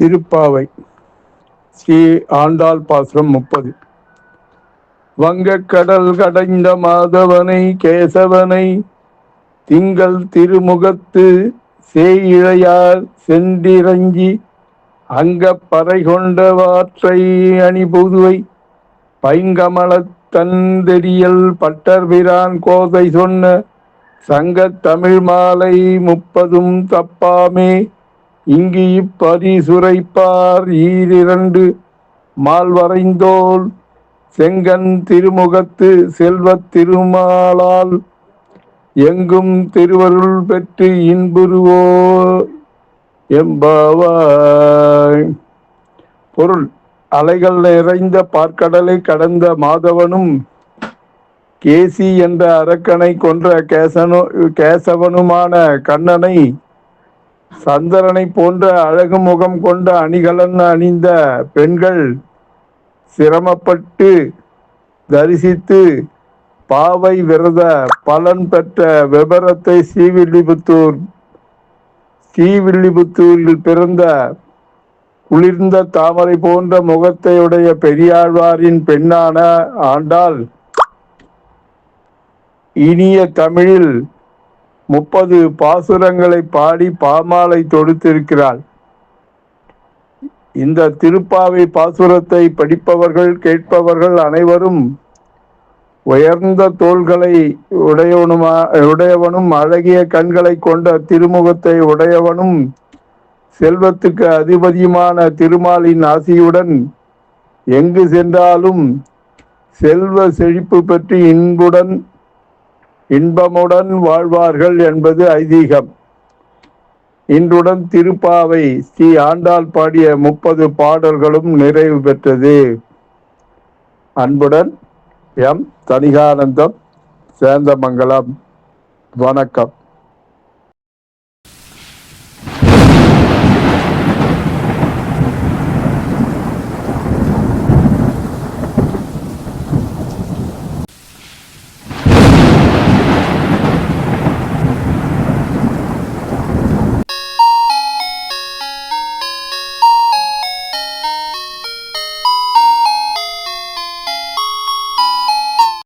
திருப்பாவை ஸ்ரீ ஆண்டாள் பாசுரம் முப்பது. வங்கக்கடல் கடைந்த மாதவனை கேசவனை திங்கள் திருமுகத்து சேயிழையார் சென்றிரஞ்சி அங்கப் பறை கொண்டவாற்றை அணிபுதுவை பைங்கமலத் தந்தெரியல் பட்டர்பிரான் கோதை சொன்ன சங்க தமிழ் மாலை முப்பதும் தப்பாமே இங்கு இப்பதிசுரைப்பார் ஈரிரண்டு மால்வரைந்தோல் செங்கன் திருமுகத்து செல்வத் திருமாலால் எங்கும் திருவருள் பெற்று இன்புருவோ எம்பாவாய் பொருள் அலைகள் நிறைந்த பார்க்கடலை கடந்த மாதவனும் கேசி என்ற அரக்கனை கொன்ற கேசனு கேசவனுமான கண்ணனை சந்திரனை போன்ற அழகு முகம் கொண்ட அணிகலன் அணிந்த பெண்கள் சிரமப்பட்டு தரிசித்து பாவை விரத பலன் பெற்ற விபரத்தை ஸ்ரீவில்லிபுத்தூர் ஸ்ரீவில்லிபுத்தூரில் பிறந்த குளிர்ந்த தாமரை போன்ற முகத்தையுடைய பெரியாழ்வாரின் பெண்ணான ஆண்டாள் இனிய தமிழில் முப்பது பாசுரங்களை பாடி பாமாலை தொடுத்திருக்கிறாள். இந்த திருப்பாவை பாசுரத்தை படிப்பவர்கள் கேட்பவர்கள் அனைவரும் உயர்ந்த தோள்களை உடையவனுமா உடையவனும் அழகிய கண்களை கொண்ட திருமுகத்தை உடையவனும் செல்வத்துக்கு அதிபதியுமான திருமாலின் ஆசியுடன் எங்கு சென்றாலும் செல்வ செழிப்பு பற்றி இன்புடன் இன்பமுடன் வாழ்வார்கள் என்பது ஐதீகம். இன்றுடன் திருப்பாவை ஸ்ரீ ஆண்டாள் பாடிய முப்பது பாடல்களும் நிறைவு பெற்றது. அன்புடன் எம் தனிகானந்தம் சேந்தமங்கலம். வணக்கம்.